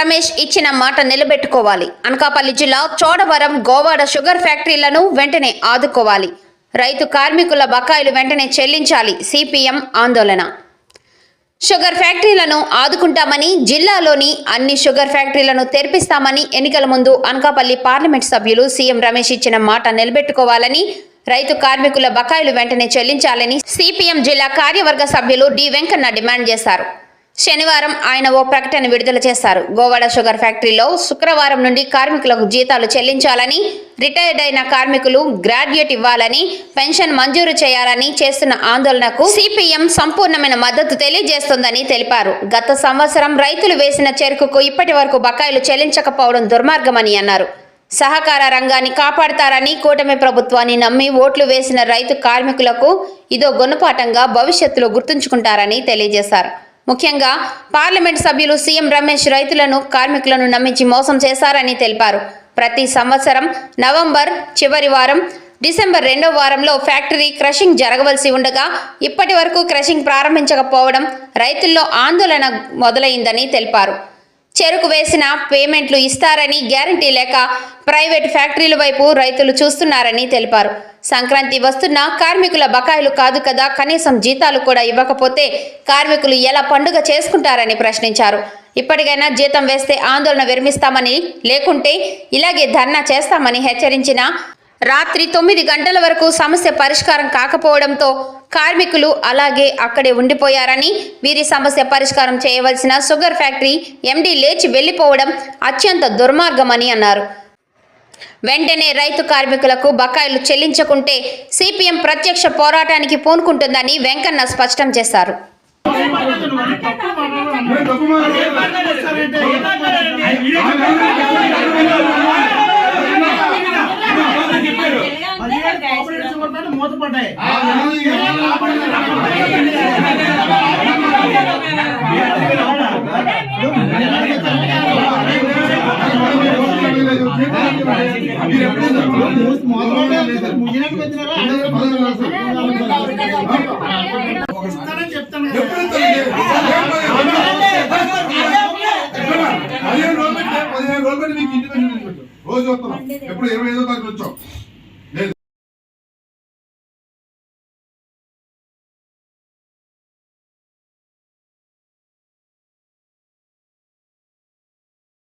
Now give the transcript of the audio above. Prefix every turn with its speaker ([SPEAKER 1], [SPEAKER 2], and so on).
[SPEAKER 1] రమేష్ ఇచ్చిన మాట నిలబెట్టుకోవాలి. అనకాపల్లి జిల్లా చోడవరం గోవాడ షుగర్ ఫ్యాక్టరీలను వెంటనే ఆదుకోవాలి. రైతు కార్మికుల బకాయిలు వెంటనే చెల్లించాలి. సిపిఎం ఆందోళన. షుగర్ ఫ్యాక్టరీలను ఆదుకుంటామని జిల్లాలోని అన్ని షుగర్ ఫ్యాక్టరీలను తెరిపిస్తామని ఎన్నికల ముందు అనకాపల్లి పార్లమెంట్ సభ్యులు సీఎం రమేష్ ఇచ్చిన మాట నిలబెట్టుకోవాలని రైతు కార్మికుల బకాయిలు వెంటనే చెల్లించాలని సిపిఎం జిల్లా కార్యవర్గ సభ్యులు డి వెంకన్న డిమాండ్ చేశారు. శనివారం ఆయన ఓ ప్రకటన విడుదల చేశారు. గోవాడ షుగర్ ఫ్యాక్టరీలో శుక్రవారం నుండి కార్మికులకు జీతాలు చెల్లించాలని రిటైర్డ్ అయిన కార్మికులు గ్రాడ్యుయేట్ ఇవ్వాలని పెన్షన్ మంజూరు చేయాలని చేస్తున్న ఆందోళనకు సిపిఎం సంపూర్ణమైన మద్దతు తెలియజేస్తోందని తెలిపారు. గత సంవత్సరం రైతులు వేసిన చెరుకుకు ఇప్పటి వరకు బకాయిలు చెల్లించకపోవడం దుర్మార్గమని అన్నారు. సహకార రంగాన్ని కాపాడతారని కూటమి ప్రభుత్వాన్ని నమ్మి ఓట్లు వేసిన రైతు కార్మికులకు ఇదో గుణపాఠంగా భవిష్యత్తులో గుర్తుంచుకుంటారని తెలియజేశారు. ముఖ్యంగా పార్లమెంట్ సభ్యులు సీఎం రమేష్ రైతులను కార్మికులను నమ్మించి మోసం చేశారని తెలిపారు. ప్రతి సంవత్సరం నవంబర్ చివరి వారం డిసెంబర్ రెండో వారంలో ఫ్యాక్టరీ క్రషింగ్ జరగవలసి ఉండగా ఇప్పటి వరకు క్రషింగ్ ప్రారంభించకపోవడం రైతుల్లో ఆందోళన మొదలైందని తెలిపారు. చెరుకు వేసిన పేమెంట్లు ఇస్తారని గ్యారంటీ లేక ప్రైవేట్ ఫ్యాక్టరీల వైపు రైతులు చూస్తున్నారని తెలిపారు. సంక్రాంతి వస్తున్న కార్మికుల బకాయిలు కాదు కదా కనీసం జీతాలు కూడా ఇవ్వకపోతే కార్మికులు ఎలా పండుగ చేసుకుంటారని ప్రశ్నించారు. ఇప్పటికైనా జీతం వేస్తే ఆందోళన విరమిస్తామని లేకుంటే ఇలాగే ధర్నా చేస్తామని హెచ్చరించిన రాత్రి తొమ్మిది గంటల వరకు సమస్య పరిష్కారం కాకపోవడంతో కార్మికులు అలాగే అక్కడే ఉండిపోయారని వీరి సమస్య పరిష్కారం చేయవలసిన షుగర్ ఫ్యాక్టరీ ఎండీ లేచి వెళ్ళిపోవడం అత్యంత దుర్మార్గమని అన్నారు. వెంటనే రైతు కార్మికులకు బకాయిలు చెల్లించకుంటే సిపిఎం ప్రత్యక్ష పోరాటానికి పూనుకుంటుందని వెంకన్న స్పష్టం చేశారు.
[SPEAKER 2] రోజు వస్తున్నాం ఎప్పుడు ఇరవై ఐదో తారీఖు వచ్చాం